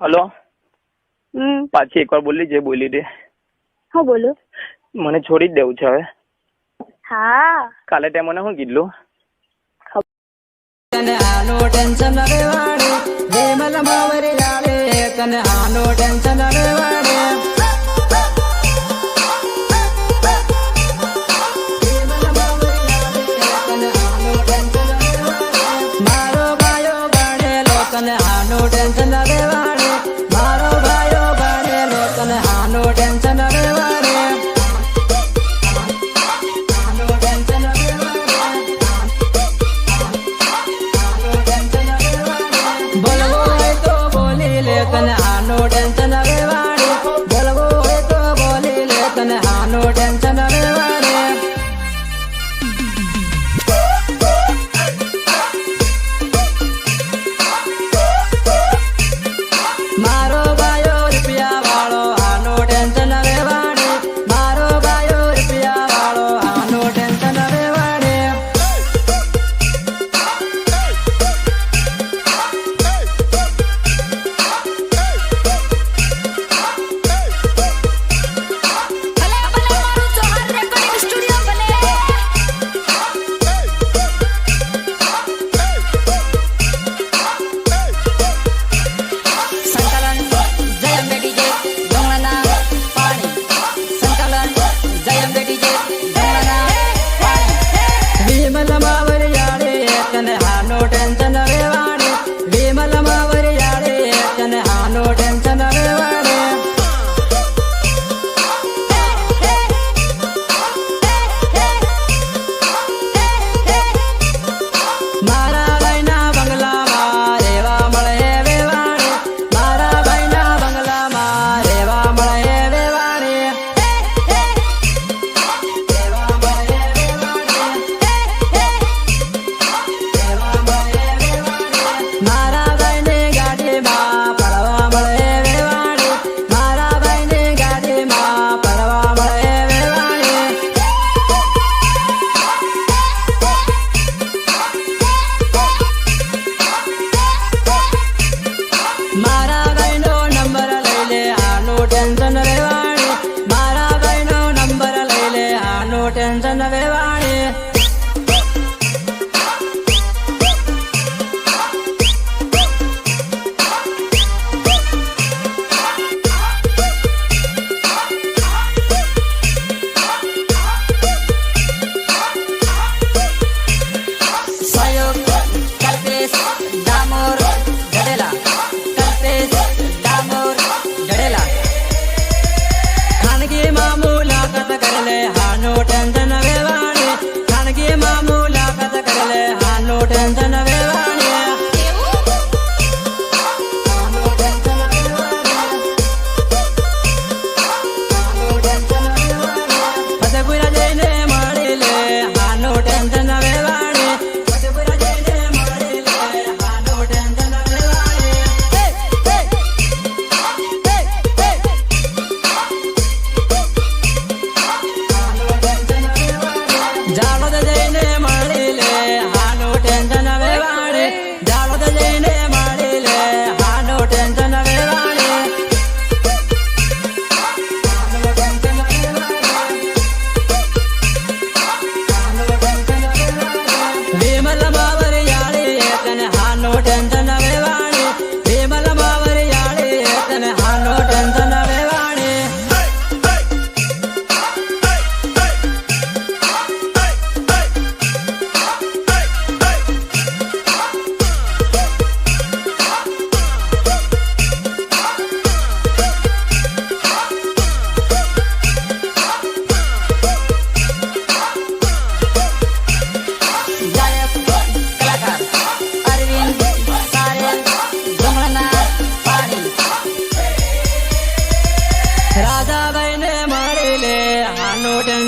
Hello? હમ. પાછી એકવાર બોલી જે બોલી દે. હા બોલો. મને છોડી જ દેવું છે હવે. હા. કાલે તે મને શું કીધું તને આનો ટેન્શન રે વાળે વિમલ મોવરી લાડે તને આનો ટેન્શન રે વાડે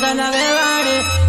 Montana de bares. Eh.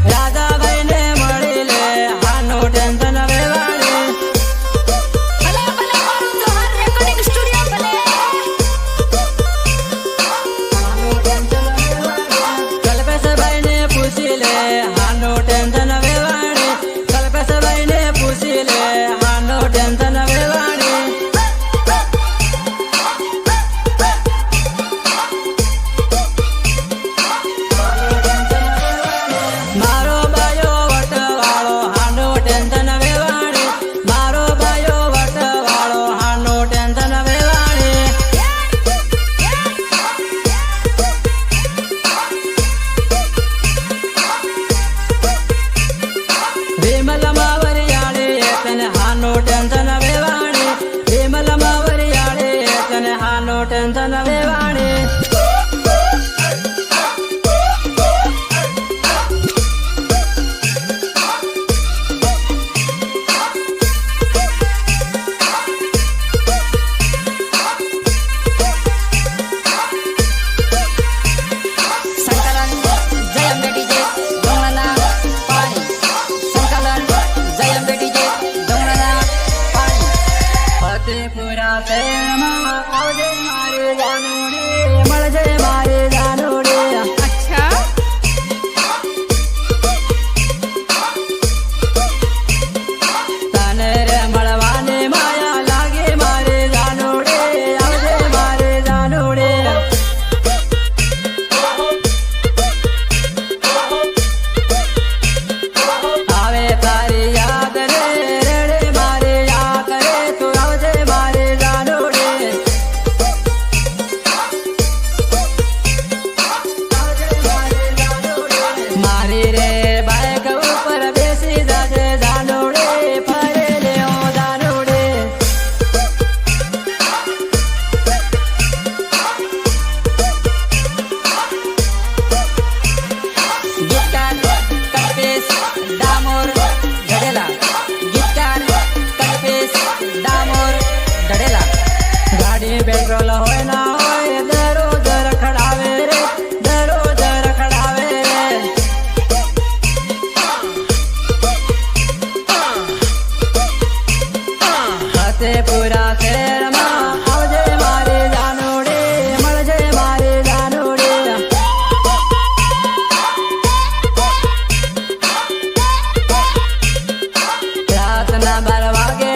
bada bada